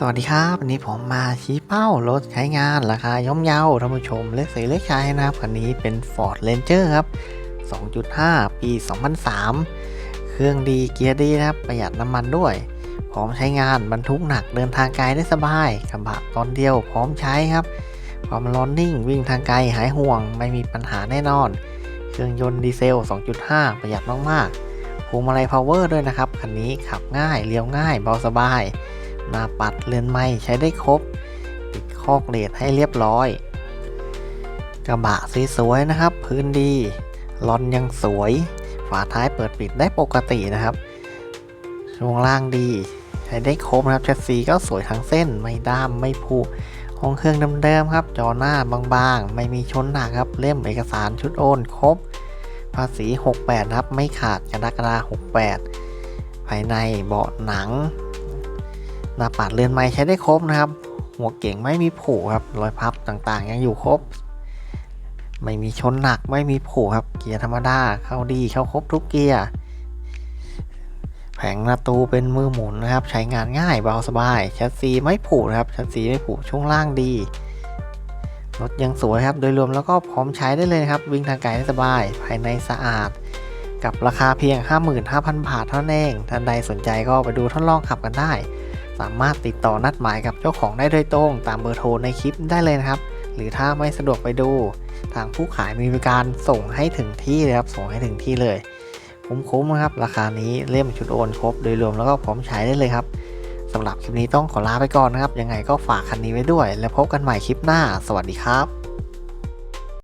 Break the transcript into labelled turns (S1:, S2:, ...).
S1: สวัสดีครับ วันนี้ผมมาชี้เป้ารถใช้งานราคาย่อมเยาท่านผู้ชมเล็กสีเล็กชายนะครับ คันนี้เป็น Ford Ranger ครับ 2.5 ปี 2003 เครื่องดีเกียร์ดีนะครับ ประหยัดน้ำมันด้วย พร้อมใช้งานบรรทุกหนักเดินทางไกลได้สบายกระบะตอนเดียวพร้อมใช้ครับ ความร้อนนิ่งวิ่งทางไกลหายห่วงไม่มีปัญหาแน่นอน เครื่องยนต์ดีเซล 2.5 ประหยัดมากๆพวงมาลัยพาวเวอร์ด้วยนะครับคันนี้ขับง่ายเลี้ยวง่ายเบาสบาย หน้าปัดเรือนไม้ใช้ได้ครบ ติดคอกเลดให้เรียบร้อย กระบะสวยๆนะครับ พื้นดีลอนยังสวย ฝาท้ายเปิดปิดได้ปกตินะครับ ช่วงล่างดี ใช้ได้ครบนะครับแชสซีก็สวยทั้งเส้นไม่ด้ามไม่ผุห้องเครื่องเดิมๆครับ จอหน้าบางๆ ไม่มีชนหนักครับ เล่มเอกสารชุดโอนครบ ภาษี 68 ครับ ไม่ขาดกระดากระดา68 ภายในเบาะหนัง หน้าปัดเรือนไม้ใช้ได้ครบนะครับ หัวเก่งไม่มีผุครับ รอยพับต่างๆ ยังอยู่ครบ ไม่มีชนหนักไม่มีผุครับ เกียร์ธรรมดาเข้าดีเข้าครบทุกเกียร์แผงประตูเป็นมือหมุนนะครับ ใช้งานง่ายเบาสบายชัดซีไม่ผุนะครับชัดซีไม่ผุช่วงล่างดีรถยังสวยครับ โดยรวมแล้วก็พร้อมใช้ได้เลยครับ วิ่งทางไกลได้สบาย ภายในสะอาด กับราคาเพียง 55,000 บาทเท่านั้นเอง ท่านใดสนใจก็ไปดูทดลองขับกันได้ สามารถติดต่อนัดหมายกับเจ้าของได้โดยตรงตามเบอร์โทรในคลิปได้เลยนะครับ หรือถ้าไม่สะดวกไปดู ทางผู้ขายมีบริการส่งให้ถึงที่เลยครับส่งให้ถึงที่เลย คุ้มๆนะครับ ราคานี้เล่มชุดโอนครบโดยรวมแล้วก็พร้อมใช้ได้เลยครับสำหรับคลิปนี้ต้องขอลาไปก่อนนะครับ ยังไงก็ฝากคันนี้ไว้ด้วย แล้วพบกันใหม่คลิปหน้า สวัสดีครับ